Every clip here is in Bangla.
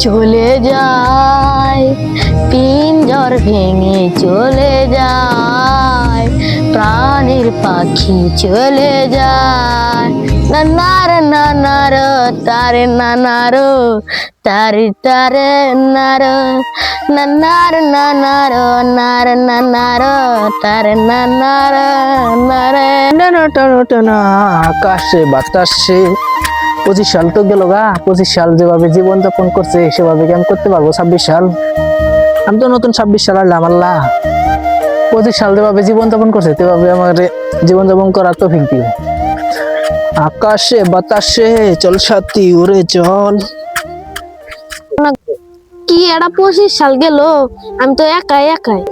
চলে যায়। পিঞ্জর ভেঙে চলে যায়। প্রাণীর পাখি চলে যায়। নানার নানার, তারে নানার, তারে তারে নার। নানার নানার, নার নানার, তারে নানার নারে। টানা টানা টানা, আকাশে বাতাসে পঁচিশ সাল তো গেল গা। পঁচিশ সাল যেভাবে জীবনযাপন করছে, সেভাবে কি আমি করতে পারব ছাব্বিশ সাল? আমি তো নতুন ছাব্বিশ সাল আল্লাহ আল্লাহ। পঁচিশ সাল যেভাবে জীবনযাপন করছে সেভাবে আমার জীবনযাপন করার তো দিও। আকাশে বাতাসে চল সাথী, উড়ে চল। কি এটা পঁচিশ সাল গেল? আমি তো একাই একাই।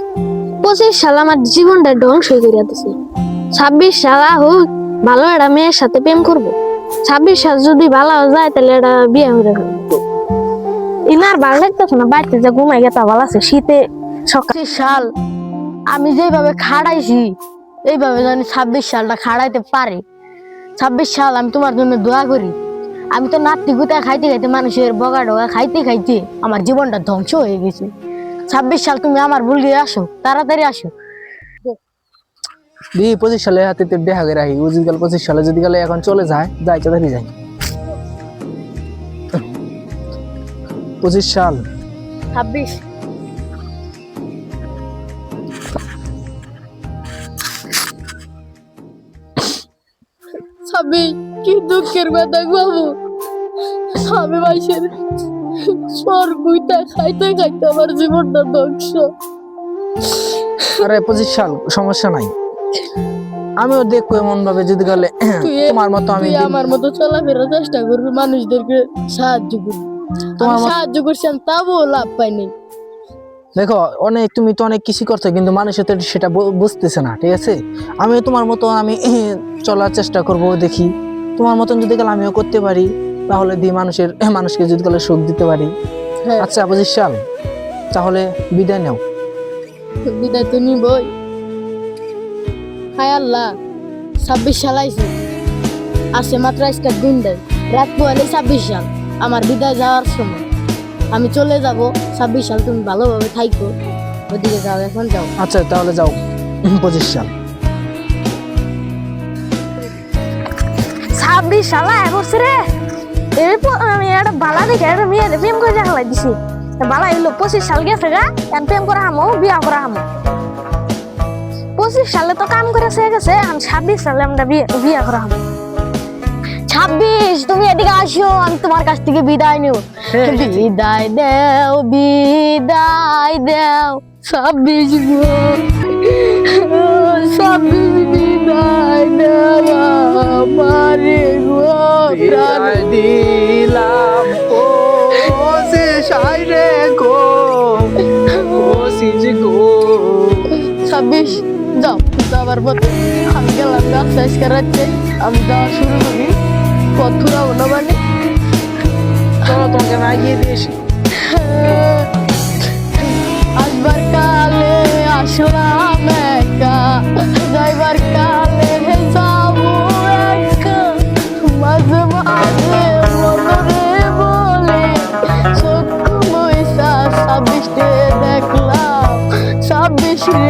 পঁচিশ সাল আমার জীবনটা ধ্বংস করে দিছে। ছাব্বিশ সাল হোক ভালো একটা মেয়ের সাথে প্রেম করব। ছাব্বিশ যদি ভালো যায়, তাহলে এটা বিয়ে হয়ে যাবে। ইনার ভালো লাগতেছে না বাড়িতে যে ঘুমাই গেতা ভালো আছে, শীতে সকাল সাল আমি যেভাবে খাড়াইছি, এইভাবে জানি ছাব্বিশ সালটা খাড়াইতে পারে। ছাব্বিশ সাল আমি তোমার জন্য দোয়া করি। আমি তো নাতি গুতা খাইতে খাইতে, মানুষের বগা ডগা খাইতে খাইতে আমার জীবনটা ধ্বংস হয়ে গেছে। ছাব্বিশ সাল তুমি আমার ভুল দিয়ে আসো, তাড়াতাড়ি আসো। দি পঁচিশ সালে হাতে তো দেখা করে রাখি। বুঝি গেল পঁচিশ সালে যদি গেলে এখন চলে যায় যাই তাড়াতাড়ি যাই। পঁচিশ সাল। ছাব্বিশ। আমি কি দুঃখের কথা বাবু? আমি স্বর্গুইটা খাইতে খাইতে আমার জীবনটা ধ্বংস। আরে পঁচিশ সাল সমস্যা নাই। আমিও দেখব এমন ভাবে যদি গেলে। তোমার মতো আমি আমার মতো চলাফেরার চেষ্টা করবি মানুষদেরকে সাহায্য করবি। তোমার সাহায্য করছি আমি তাও লাভ পাইনি দেখো অনেক তুমি তো অনেক কিছু করছ কিন্তু মানুষের তো সেটা বুঝতেছে না ঠিক আছে? আমি তোমার মতো আমি চলার চেষ্টা করব দেখি। তোমার মতন যদি গেলে আমিও করতে পারি তাহলে দি মানুষের মানুষকে যদি গেলে সুখ দিতে পারি। হ্যাঁ। আচ্ছা সাল তাহলে বিদায় নাও। বিদায় তো নিবই। হায় আল্লাহ ছাব্বিশ সাল আইছে। আসে মাত্র আজকের দিন দেয়। রাত পোহালে ছাব্বিশ সাল আমার বিদায় যাওয়ার সময়। আমি চলে যাব ছাব্বিশ সাল তুমি ভালোভাবে থাইকো। ওদিকে যাও এখন যাও। আচ্ছা তাহলে যাও। পঁচিশ সাল। ছাব্বিশ সাল এক বছর রে। আমি একটা বালা দেখে একটা মেয়ের প্রেম করে দেখা দিছি। বালা এলো পঁচিশ সাল গেছে গা প্রেম করা হামো বিয়া করা হামো। পঁচিশ সালে তো কাম করে সে গেছে এখন ছাব্বিশ সালে আমরা বিয়ে বিয়া করা হামো ছাব্বিশ তুমি এদিকে আসো আমি তোমার কাছ থেকে বিদায় নিও বিদায় দেও বিদায় দেও। ছাব্বিশ গো ছাব্বিশ বিদায় দেও আমারে গো দিলাম। পঁচিশ রে গো পঁচিশ গো। ছাব্বিশ যাও যাওয়ার পথে আমি গেলাম গাছ শেষ করাচ্ছে আমি যাওয়া শুরু করি। পথ থুরা হলো মানে? তোরা তোমাকে লাগিয়ে দিয়েছি আসবার কালে আসলাম একা। যাইবার কালে যাব একা। মাঝে মাঝে মনরে বলে চোখ বৈশা ছাব্বিশে দেখলাম। ছাব্বিশে